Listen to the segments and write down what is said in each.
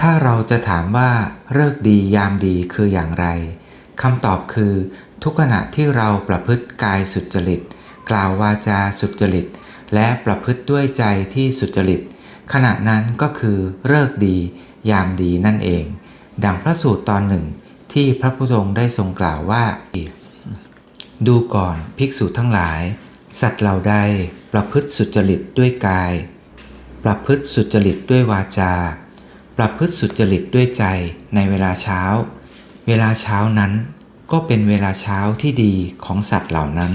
ถ้าเราจะถามว่าเลิกดียามดีคืออย่างไรคำตอบคือ ทุกขณะที่เราประพฤติกายสุจริต กล่าววาจาสุจริต และประพฤติด้วยใจที่สุจริต ขณะนั้นก็คือเลิกดี ยามดีนั่นเอง ดังพระสูตรตอนหนึ่ง ที่พระพุทธองค์ได้ทรงกล่าวว่า ดูก่อนภิกษุทั้งหลาย สัตว์เราใดประพฤติสุจริตด้วยกาย ประพฤติสุจริตด้วยวาจา ประพฤติสุจริตด้วยใจในเวลาเช้า เวลาเช้านั้นก็เป็นเวลาเช้าที่ดีของสัตว์เหล่านั้น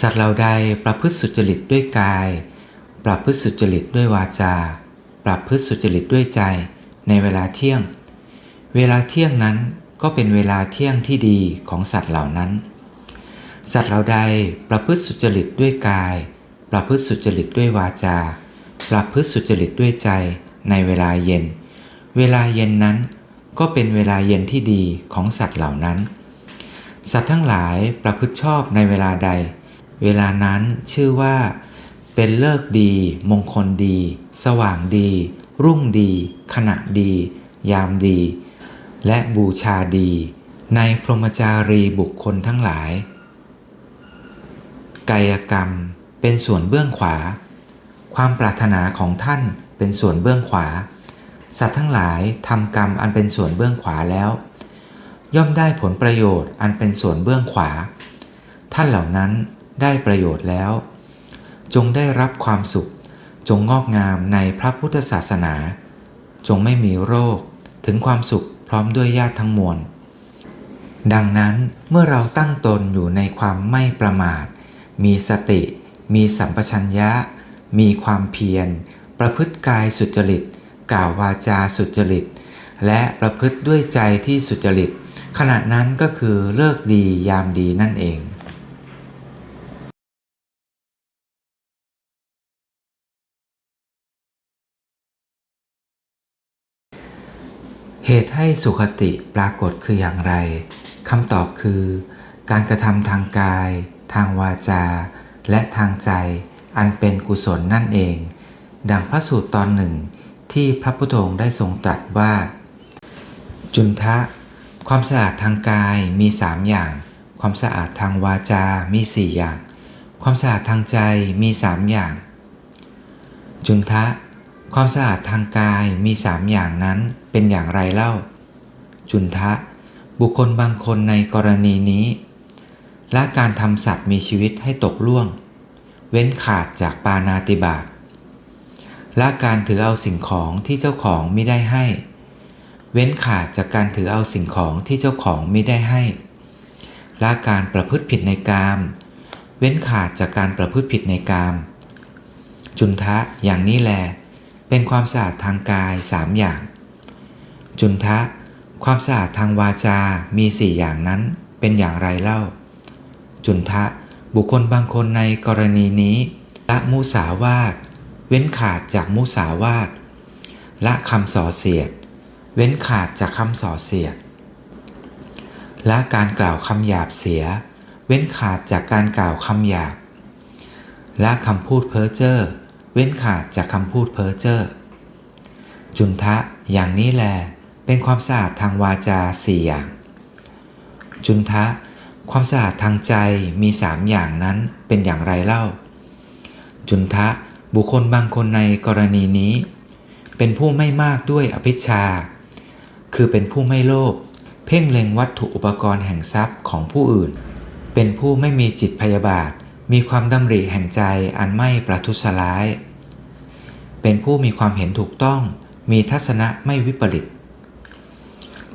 สัตว์เราใดประพฤติสุจริตด้วยกาย ประพฤติสุจริตด้วยวาจา ประพฤติสุจริตด้วยใจในเวลาเที่ยง เวลาเที่ยงนั้นก็เป็นเวลาเที่ยงที่ดีของสัตว์เหล่านั้น สัตว์เราใดประพฤติสุจริตด้วยกาย ประพฤติสุจริตด้วยวาจา ประพฤติสุจริตด้วยใจ ในเวลาเย็น เวลาเย็นนั้น ก็เป็นเวลาเย็นที่ดีของสัตว์เหล่านั้น สัตว์ทั้งหลายประพฤติชอบในเวลาใด เวลานั้นชื่อว่า เป็นเลิกดี มงคลดี สว่างดี รุ่งดี ขณะดี ยามดี และบูชาดี ในพรหมจารีบุคคลทั้งหลาย กายกรรมเป็นส่วนเบื้องขวา ความปรารถนาของท่าน เป็นส่วนเบื้องขวา สัตว์ทั้งหลายทำกรรมอันเป็นส่วนเบื้องขวาแล้ว ย่อมได้ผลประโยชน์อันเป็นส่วนเบื้องขวา ท่านเหล่านั้นได้ประโยชน์แล้ว จงได้รับความสุข จงงอกงามในพระพุทธศาสนา จงไม่มีโรค ถึงความสุขพร้อมด้วยญาติทั้งมวลดังนั้นเมื่อเราตั้งตนอยู่ในความไม่ประมาท มีสติ มีสัมปชัญญะ มีความเพียร ประพฤติกายสุจริต กล่าววาจาสุจริต และประพฤติด้วยใจที่สุจริต ขณะนั้นก็คือเลิกดียามดีนั่นเองเหตุให้สุขติปรากฏคืออย่างไรคำตอบคือ การกระทำทางกาย ทางวาจา และทางใจ อันเป็นกุศลนั่นเอง ดังพระสูตรตอนหนึ่งที่พระพุทธองค์ได้ทรงตรัสว่า จุนทะ ความสะอาดทางกายมีสามอย่าง ความสะอาดทางวาจา มีสี่อย่าง ความสะอาดทางใจมีสามอย่าง จุนทะ ความสะอาดทางกายมีสามอย่างนั้นเป็นอย่างไรเล่า จุนทะ บุคคลบางคนในกรณีนี้ละการทำสัตว์มีชีวิตให้ตกล่วง เว้นขาดจากปานาติบาต ละการถือเอาสิ่งของที่เจ้าของไม่ได้ให้ เว้นขาดจากการถือเอาสิ่งของที่เจ้าของไม่ได้ให้ ละการประพฤติผิดในกาม เว้นขาดจากการประพฤติผิดในกาม จุนทะอย่างนี้แล เป็นความสะอาดทางกายสามอย่าง จุนทะ ความสะอาดทางวาจา มีสี่อย่างนั้นเป็นอย่างไรเล่า จุนทะ บุคคลบางคนในกรณีนี้ละมุสาวาท เว้นขาดจากมุสาวาทละคำส่อเสียด เว้นขาดจากคำส่อเสียดละการกล่าวคำหยาบเสีย เว้นขาดจากการกล่าวคำหยาบละคำพูดเพ้อเจ้อเว้นขาดจากคำพูดเพ้อเจ้อจุนทะอย่างนี้แลเป็นความสะอาดทางวาจาสี่อย่าง จุนทะ ความสะอาดทางใจมีสามอย่างนั้นเป็นอย่างไรเล่า จุนทะ บุคคลบางคนในกรณีนี้ เป็นผู้ไม่มากด้วยอภิชา คือเป็นผู้ไม่โลภเพ่งเล็งวัตถุอุปกรณ์แห่งทรัพย์ของผู้อื่น เป็นผู้ไม่มีจิตพยาบาท มีความดำริแห่งใจอันไม่ประทุษร้าย เป็นผู้มีความเห็นถูกต้อง มีทัศนะไม่วิปริต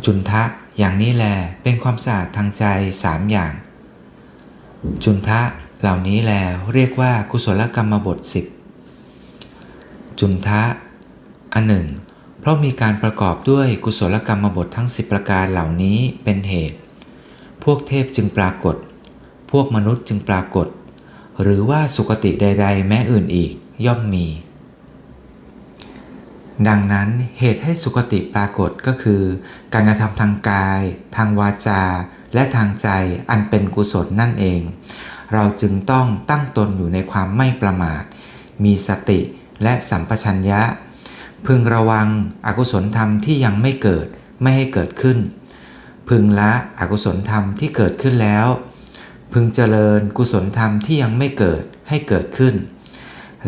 จุนทะอย่างนี้แลเป็นความสะอาดทางใจสามอย่าง จุนทะเหล่านี้แลเรียกว่ากุศลกรรมบทสิบ จุนทะ อันหนึ่ง เพราะมีการประกอบด้วยกุศลกรรมบททั้ง 10 ประการเหล่านี้เป็นเหตุ พวกเทพจึงปรากฏ พวกมนุษย์จึงปรากฏ หรือว่าสุคติใด ๆ แม้อื่นอีกย่อมมี ดังนั้นเหตุให้สุคติปรากฏก็คือ การกระทำทางกาย ทางวาจา และทางใจอันเป็นกุศลนั่นเอง เราจึงต้องตั้งตนอยู่ในความไม่ประมาท มีสติ และสัมปชัญญะ พึงระวังอกุศลธรรมที่ยังไม่เกิดไม่ให้เกิดขึ้น พึงละอกุศลธรรมที่เกิดขึ้นแล้ว พึงเจริญกุศลธรรมที่ยังไม่เกิดให้เกิดขึ้น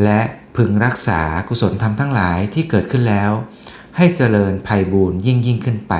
และพึงรักษากุศลธรรมทั้งหลายที่เกิดขึ้นแล้ว ให้เจริญภัยบูรย์ยิ่งยิ่งขึ้นไป